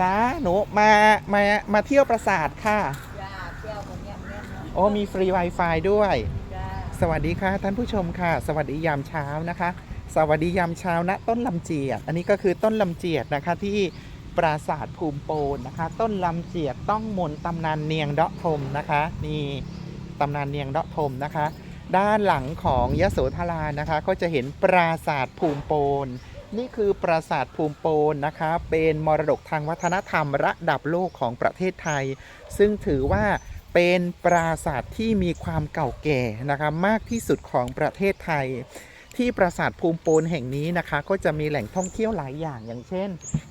จ้าหนูมามามาเที่ยวปราสาทค่ะจ้าเที่ยวคนเนี้ยเนี่ยเนาะโอ้มีฟรี Wi-Fi ด้วยจ้าสวัสดีค่ะท่านผู้ชมค่ะ สวัสดียามเช้านะคะ สวัสดียามเช้าณต้นลำเจียด อันนี้ก็คือต้นลำเจียดนะคะที่ปราสาทภูมิโปนนะคะ ต้นลำเจียดต้องมนต์ตำนานเนียงเดาะทมนะคะ นี่ตำนานเนียงเดาะทมนะคะ ด้านหลังของยโสธรานะคะ ก็จะเห็นปราสาทภูมิโปน นี่คือปราสาทภูมิโปนนะคะเป็นมรดกทางวัฒนธรรมระดับโลกของประเทศไทย ซึ่งถือว่าเป็นปราสาทที่มีความเก่าแก่นะคะมากที่สุดของประเทศไทย ที่ปราสาทภูมิโปนแห่งนี้นะคะ ก็จะมีแหล่งท่องเที่ยวหลายอย่างอย่างเช่น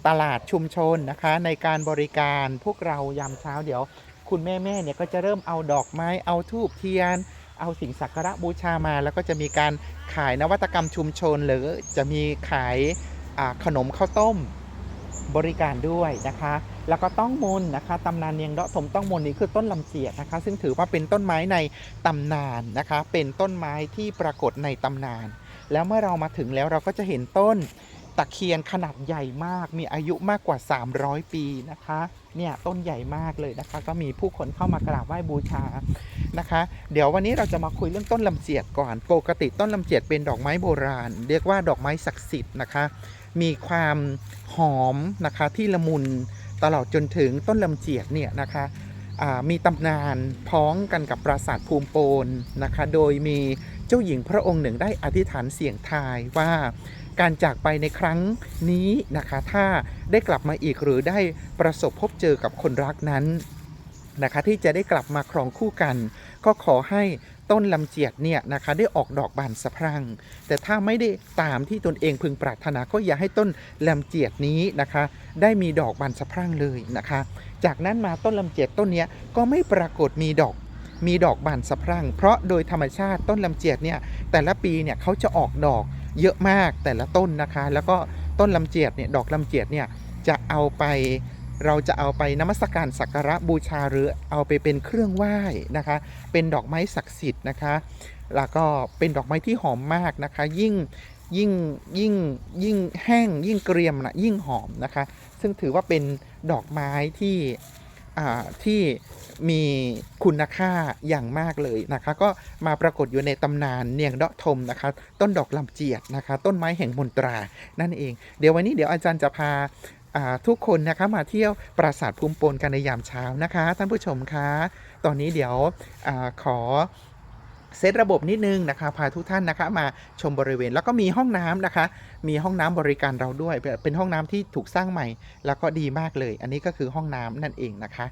ตลาดชุมชนนะคะ ในการบริการพวกเรายามเช้าเดี๋ยว คุณแม่ๆเนี่ยก็จะเริ่มเอาดอกไม้เอาทูบเทียน เอาสิ่งสักการะบูชามาแล้วก็จะมีการขายนวัตกรรมชุมชน หรือจะมีขายขนมข้าวต้มบริการด้วยนะคะ แล้วก็ต้องมนนะคะตำนานเนียงเดาะถมต้องมนนี้คือต้นลำเจียดนะคะ ซึ่งถือว่าเป็นต้นไม้ในตำนานนะคะ เป็นต้นไม้ที่ปรากฏในตำนาน แล้วเมื่อเรามาถึงแล้วเราก็จะเห็นต้น ตะเคียนขนาดใหญ่มาก มีอายุมากกว่า 300 ปีนะคะ เนี่ยต้นใหญ่มากเลยนะคะ ก็มีผู้คนเข้ามากราบไหว้บูชานะคะ เดี๋ยววันนี้เราจะมาคุยเรื่องต้นลำเจียดก่อน ปกติต้นลำเจียดเป็นดอกไม้โบราณ เรียกว่าดอกไม้ศักดิ์สิทธิ์นะคะ มีความหอมนะคะที่ละมุนตลอดจนถึงต้นลำเจียดเนี่ยนะคะมีตำนานพ้องกันกับปราสาทภูมิโปนนะคะ โดยมีเจ้าหญิงพระองค์หนึ่งได้อธิษฐานเสียงทายว่า การจากไปในครั้งนี้นะคะ ถ้าได้กลับมาอีกหรือได้ประสบพบเจอกับคนรักนั้นนะคะที่จะได้กลับมาครองคู่กัน ก็ขอให้ต้นลำเจียดเนี่ยนะคะได้ออกดอกบานสะพรั่ง แต่ถ้าไม่ได้ตามที่ตนเองพึงปรารถนาก็อย่าให้ต้นลำเจียดนี้นะคะ ได้มีดอกบานสะพรั่งเลยนะคะ จากนั้นมาต้นลำเจียดต้นนี้ก็ไม่ปรากฏมีดอกมีดอกบานสะพรั่ง เพราะโดยธรรมชาติต้นลำเจียดเนี่ยแต่ละปีเนี่ยเขาจะออกดอก เยอะมากแต่ละต้นนะคะ แล้วก็ต้นลำเจียดเนี่ยดอกลำเจียดเนี่ยจะเอาไปเราจะเอาไปนมัสการสักการะบูชาหรือเอาไปเป็นเครื่องไหว้นะคะ เป็นดอกไม้ศักดิ์สิทธิ์นะคะ แล้วก็เป็นดอกไม้ที่หอมมากนะคะ ยิ่งยิ่งยิ่งยิ่งแห้งยิ่งเกรียมนะยิ่งหอมนะคะ ซึ่งถือว่าเป็นดอกไม้ที่ ที่มีคุณค่าอย่างมากเลยนะคะ ก็มาปรากฏอยู่ในตำนานเนียงเดาะทมนะคะ ต้นดอกลำเจียดนะคะ ต้นไม้แห่งมนตรา นั่นเอง เดี๋ยววันนี้เดี๋ยวอาจารย์จะพาทุกคนนะคะมาเที่ยวปราสาทภูมิปนกันในยามเช้านะคะ ท่านผู้ชมคะ ตอนนี้เดี๋ยวอขอ เซตระบบนิดนึงนะคะ พาทุกท่านนะคะมาชมบริเวณแล้วก็มีห้องน้ำนะคะ มีห้องน้ำบริการเราด้วย เป็นห้องน้ำที่ถูกสร้างใหม่ แล้วก็ดีมากเลย อันนี้ก็คือห้องน้ำนั่นเองนะคะ